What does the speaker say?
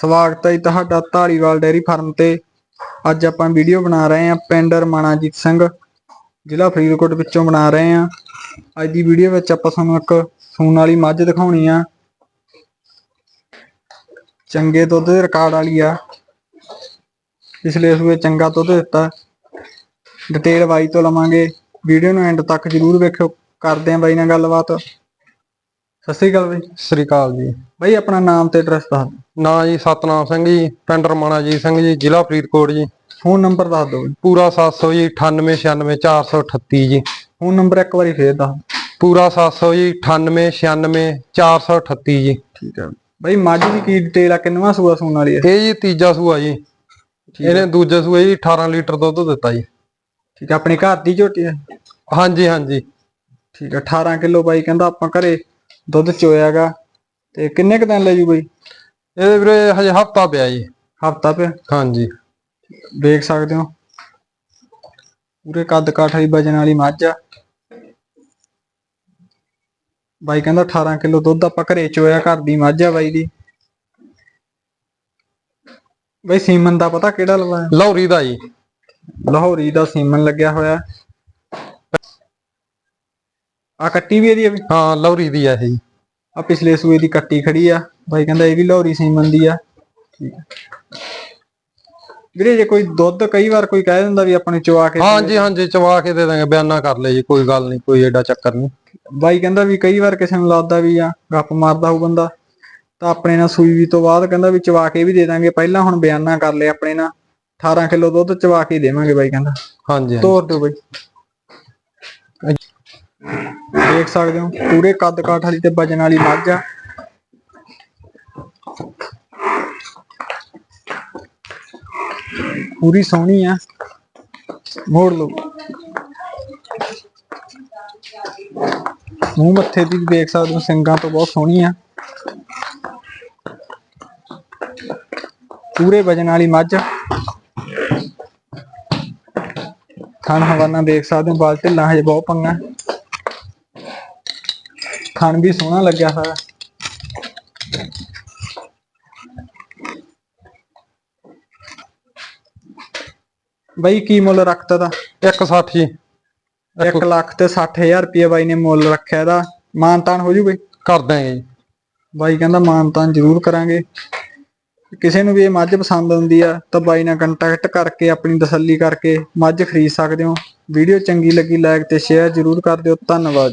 ਸਵਾਗਤ ਹੈ ਜੀ ਤੁਹਾਡਾ ਧਾਲੀਵਾਲ ਡੇਅਰੀ ਫਾਰਮ ਤੇ। ਅੱਜ ਆਪਾਂ ਵੀਡੀਓ ਬਣਾ ਰਹੇ ਹਾਂ ਪਿੰਡ ਰਮਾਣਾਜੀਤ ਸਿੰਘ, ਜ਼ਿਲ੍ਹਾ ਫਰੀਦਕੋਟ ਵਿੱਚੋਂ ਬਣਾ ਰਹੇ ਹਾਂ। ਅੱਜ ਦੀ ਵੀਡੀਓ ਵਿੱਚ ਆਪਾਂ ਤੁਹਾਨੂੰ ਇੱਕ ਸੂਣ ਵਾਲੀ ਮੱਝ ਦਿਖਾਉਣੀ ਆ। ਚੰਗੇ ਦੁੱਧ ਦੇ ਰਿਕਾਰਡ ਵਾਲੀ ਆ। ਪਿਛਲੇ ਸੂਏ ਚੰਗਾ ਦੁੱਧ ਦਿੱਤਾ। ਡਿਟੇਲ ਬਾਈ ਤੋਂ ਲਵਾਂਗੇ। ਵੀਡੀਓ ਨੂੰ ਐਂਡ ਤੱਕ ਜਰੂਰ ਵੇਖਿਓ। ਕਰਦੇ ਆਂ ਬਾਈ ਨਾਲ ਗੱਲਬਾਤ। ਸਤਿ ਸ੍ਰੀ ਅਕਾਲ ਬਾਈ। ਸ੍ਰੀ ਅਕਾਲ ਜੀ। ਬਾਈ ਆਪਣਾ ਨਾਮ ਤੇ ਐਡਰੈਸ ਦੱਸ ਦਿਓ। ਨਾਂ ਜੀ ਸਤਨਾਮ ਸਿੰਘ ਜੀ ਪਿੰਡ ਰਮਾਣਾ ਜੀ ਸਿੰਘ ਜੀ ਜ਼ਿਲ੍ਹਾ ਫਰੀਦਕੋਟ ਜੀ। ਫੋਨ ਨੰਬਰ ਦੱਸ ਦਿਓ ਬਾਈ। ਪੂਰਾ 700 ਜੀ 9896438 ਜੀ। ਫੋਨ ਨੰਬਰ ਇੱਕ ਵਾਰੀ ਫੇਰ ਦੱਸ। ਪੂਰਾ 700 ਜੀ 9896438 ਜੀ। ਠੀਕ ਹੈ ਬਾਈ ਮੱਝ ਦੀ ਕੀ ਡਿਟੇਲ ਆ? ਕਿੰਨਵਾਂ ਸੂਆ ਸੂਣ ਵਾਲੀ ਹੈ ਇਹ ਜੀ ਤੀਜਾ ਸੂਆ ਜੀ। ਇਹਨੇ ਦੂਜੇ ਸੂਏ ਜੀ 18 ਲੀਟਰ ਦੁੱਧ ਦਿੱਤਾ ਜੀ। ਠੀਕ ਹੈ ਆਪਣੇ ਘਰ ਦੀ ਝੋਟੀ ਹੈ ਹਾਂਜੀ ਹਾਂਜੀ। ਠੀਕ ਹੈ 18 ਕਿਲੋ ਬਾਈ ਕਹਿੰਦਾ ਆਪਾਂ ਘਰੇ ਦੁੱਧ ਚੋਇਆਗਾ। ਤੇ ਕਿੰਨੇ ਕ ਦਿਨ ਲੈ ਜੂ ਬਾਈ? ਇਹਦੇ ਵੀਰੇ ਹਜੇ ਹਫਤਾ ਪਿਆ ਜੀ। ਹਫਤਾ ਪਿਆ? ਹਾਂਜੀ। ਵੇਖ ਸਕਦੇ ਹੋ। ਪੂਰੇ ਕੱਦ ਕਾਠ ਵਾਲੀ ਵਜਨ ਵਾਲੀ ਮੱਝ ਆ। ਬਾਈ ਕਹਿੰਦਾ 18 ਕਿਲੋ ਦੁੱਧ ਆਪਾਂ ਘਰੇ ਚੋਇਆ ਘਰ ਦੀ ਮੱਝ ਆ ਬਾਈ ਦੀ। ਬਾਈ ਸੀਮਨ ਦਾ ਪਤਾ ਕਿਹੜਾ ਲਵਾਇਆ? ਲੌਰੀ ਦਾ ਜੀ। ਲਾਹੌਰੀ ਦਾ ਸੀਮਨ ਲੱਗਿਆ ਹੋਇਆ। ਆ ਕੱਟੀ ਵੀ ਇਹਦੀ ਵੀ? ਹਾਂ ਲੌਰੀ ਦੀ ਆ ਇਹ। ਆ ਪਿਛਲੇ ਸੂਏ ਦੀ ਕੱਟੀ ਖੜੀ ਆ। ਬਾਈ ਕਹਿੰਦਾ ਇਹ ਵੀ ਲਾਹੌਰੀ ਸੀਮਨ ਦੀ ਆ। ਠੀਕ ਆ। ਵੀਰੇ ਜੇ ਕੋਈ ਦੁੱਧ ਕਈ ਵਾਰ ਕੋਈ ਕਹਿ ਦਿੰਦਾ ਵੀ ਆਪਣੇ ਚਵਾ ਕੇ ਹਾਂਜੀ ਹਾਂਜੀ ਚਵਾ ਕੇ ਦੇ ਦਾਂਗੇ ਬਿਆਨਾ ਕਰ ਲੈ ਜੀ ਕੋਈ ਗੱਲ ਨਹੀਂ ਕੋਈ ਐਡਾ ਚੱਕਰ ਨਹੀਂ। ਬਾਈ ਕਹਿੰਦਾ ਵੀ ਕਈ ਵਾਰ ਕਿਸੇ ਨੂੰ ਲੱਗਦਾ ਵੀ ਆ ਗੱਪ ਮਾਰਦਾ ਹੋਊ ਬੰਦਾ। ਤਾਂ ਆਪਣੇ ਨਾਲ ਸੂਈ ਵੀ ਤੋਂ ਬਾਅਦ ਕਹਿੰਦਾ ਵੀ ਚਵਾ ਕੇ ਵੀ ਦੇ ਦਾਂਗੇ। ਪਹਿਲਾਂ ਹੁਣ ਬਿਆਨਾ ਕਰ ਲਿਆ ਆਪਣੇ ਨਾਲ। 18 ਕਿਲੋ ਦੁੱਧ ਚਵਾ ਕੇ ਹੀ ਦੇਵਾਂਗੇ ਬਾਈ ਕਹਿੰਦਾ। ਹਾਂਜੀ ਹਾਂਜੀ। ਤੋਰ ਦਿਓ ਬਾਈ। ਦੇਖ ਸਕਦੇ ਹੋ, ਪੂਰੇ ਕੱਦ ਕਾਠ ਵਾਲੀ ਤੇ ਵਜਨ ਵਾਲੀ ਮੱਝ ਆ। ਪੂਰੀ ਸੋਹਣੀ ਆ। ਮੋੜ ਲਓ। ਮੂੰਹ ਮੱਥੇ ਦੀ ਦੇਖ ਸਕਦੇ ਹੋ, ਸਿੰਗਾਂ ਤੋਂ ਬਹੁਤ ਸੋਹਣੀ ਆ। ਪੂਰੇ ਵਜਨ ਵਾਲੀ ਮੱਝ ਖਾਣ ਹਵਾਨਾ ਦੇਖ ਸਕਦੇ ਹੋ ਬਾਲ ਢਿੱਲਾਂ ਹਜੇ ਬਹੁਤ ਪੰਗਾ। ਖਾਣ ਵੀ ਸੋਹਣਾ ਲੱਗਿਆ ਹੋਇਆ। ਬਈ ਕੀ ਮੁੱਲ ਰੱਖਤਾ ਦਾ? 160 ਜੀ 1 ਲੱਖ ਤੇ 60000 ਰੁਪਏ ਬਾਈ ਨੇ ਮੁੱਲ ਰੱਖਿਆ ਦਾ ਮਾਨਤਾਨ ਹੋ ਜੂ ਬਈ? ਕਰ ਦਾਂਗੇ ਜੀ। ਬਾਈ ਕਹਿੰਦਾ ਮਾਨਤਾਨ ਜ਼ਰੂਰ ਕਰਾਂਗੇ। ਕਿਸੇ ਨੂੰ ਵੀ ਇਹ ਮੱਝ ਪਸੰਦ ਆਉਂਦੀ ਆ ਤਾਂ ਬਾਈ ਨਾਲ ਕੰਟੈਕਟ ਕਰਕੇ ਆਪਣੀ ਤਸੱਲੀ ਕਰਕੇ ਮੱਝ ਖਰੀਦ ਸਕਦੇ ਹੋ। ਵੀਡੀਓ ਚੰਗੀ ਲੱਗੀ ਲਾਈਕ ਤੇ ਸ਼ੇਅਰ ਜ਼ਰੂਰ ਕਰ ਦਿਓ। ਧੰਨਵਾਦ